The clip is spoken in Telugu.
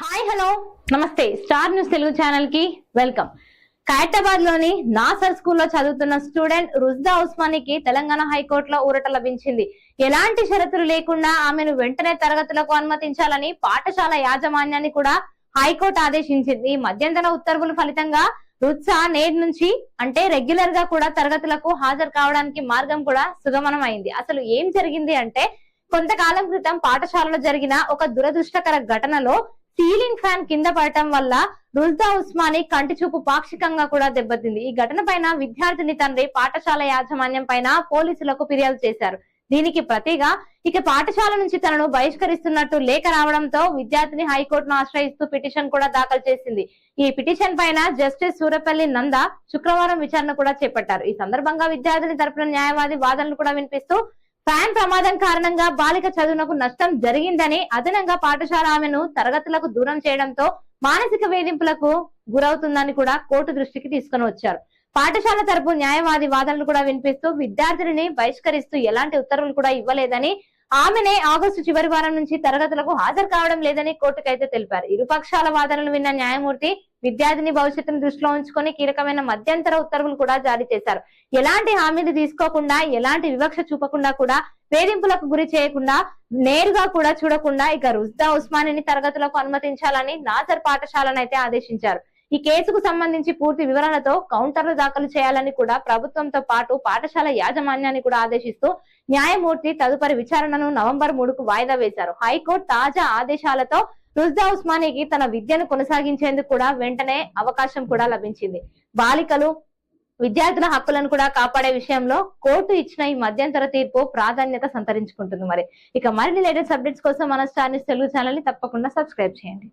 Hi hello. నమస్తే. స్టార్ న్యూస్ తెలుగు ఛానల్కి వెల్కమ్. ఖైరతాబాద్లోని నాసర్ స్కూల్లో చదువుతున్న స్టూడెంట్ రుజ్దా ఉస్మానికి తెలంగాణ హైకోర్టులో ఊరట లభించింది. ఎలాంటి షరతులు లేకుండా ఆమెను వెంటనే తరగతులకు అనుమతించాలని పాఠశాల యాజమాన్యాన్ని కూడా హైకోర్టు ఆదేశించింది. ఈ మధ్యంతర ఉత్తర్వుల ఫలితంగా రుత్సా నేటి నుంచి అంటే రెగ్యులర్గా కూడా తరగతులకు హాజరు కావడానికి మార్గం కూడా సుగమనం అయింది అసలు ఏం జరిగింది అంటే కొంతకాలం క్రితం పాఠశాలలో జరిగిన ఒక దురదృష్టకర ఘటనలో సీలింగ్ ఫ్యాన్ కింద పడటం వల్ల రుల్తా ఉస్మాని కంటి చూపు పాక్షికంగా కూడా దెబ్బతింది. ఈ ఘటన పైన విద్యార్థిని తండ్రి పాఠశాల యాజమాన్యం పైన పోలీసులకు ఫిర్యాదు చేశారు. దీనికి ప్రతిగా ఇక పాఠశాల నుంచి తనను బహిష్కరిస్తున్నట్టు లేఖ రావడంతో విద్యార్థిని హైకోర్టును ఆశ్రయిస్తూ పిటిషన్ కూడా దాఖలు చేసింది. ఈ పిటిషన్ పైన జస్టిస్ సూరపల్లి నంద శుక్రవారం విచారణ కూడా చేపట్టారు. ఈ సందర్భంగా విద్యార్థిని తరపున న్యాయవాది వాదనలు కూడా వినిపిస్తూ ఫ్యాన్ ప్రమాదం కారణంగా బాలిక చదువునకు నష్టం జరిగిందని అదనంగా పాఠశాల ఆమెను తరగతులకు దూరం చేయడంతో మానసిక వేధింపులకు గురవుతుందని కూడా కోర్టు దృష్టికి తీసుకుని వచ్చారు. పాఠశాల తరపు న్యాయవాది వాదనలు కూడా వినిపిస్తూ విద్యార్థిని బహిష్కరిస్తూ ఎలాంటి ఉత్తర్వులు కూడా ఇవ్వలేదని ఆమెనే ఆగస్టు చివరి వారం నుంచి తరగతులకు హాజరు కావడం లేదని కోర్టుకైతే తెలిపారు. ఇరుపక్షాల వాదనలు విన్న న్యాయమూర్తి విద్యార్థిని భవిష్యత్తును దృష్టిలో ఉంచుకొని కీలకమైన మధ్యంతర ఉత్తర్వులు కూడా జారీ చేశారు. ఎలాంటి హామీలు తీసుకోకుండా ఎలాంటి వివక్ష చూపకుండా కూడా వేధింపులకు గురి చేయకుండా నేరుగా కూడా చూడకుండా ఇక రుజ్దా ఉస్మానీని తరగతులకు అనుమతించాలని నాజర్ పాఠశాలను అయితే ఆదేశించారు. ఈ కేసుకు సంబంధించి పూర్తి వివరణతో కౌంటర్లు దాఖలు చేయాలని కూడా ప్రభుత్వంతో పాటు పాఠశాల యాజమాన్యాన్ని కూడా ఆదేశిస్తూ న్యాయమూర్తి తదుపరి విచారణను నవంబర్ మూడుకు వాయిదా వేశారు. హైకోర్టు తాజా ఆదేశాలతో రుజ్దా ఉస్మానీకి తన విద్యను కొనసాగించేందుకు కూడా వెంటనే అవకాశం కూడా లభించింది. బాలికలు విద్యార్థుల హక్కులను కూడా కాపాడే విషయంలో కోర్టు ఇచ్చిన ఈ మధ్యంతర తీర్పు ప్రాధాన్యత సంతరించుకుంటుంది మరి. ఇక మరిన్ని లేటెస్ట్ అప్డేట్స్ కోసం మన స్టార్ న్యూస్ తెలుగు ఛానల్ని తప్పకుండా సబ్స్క్రైబ్ చేయండి.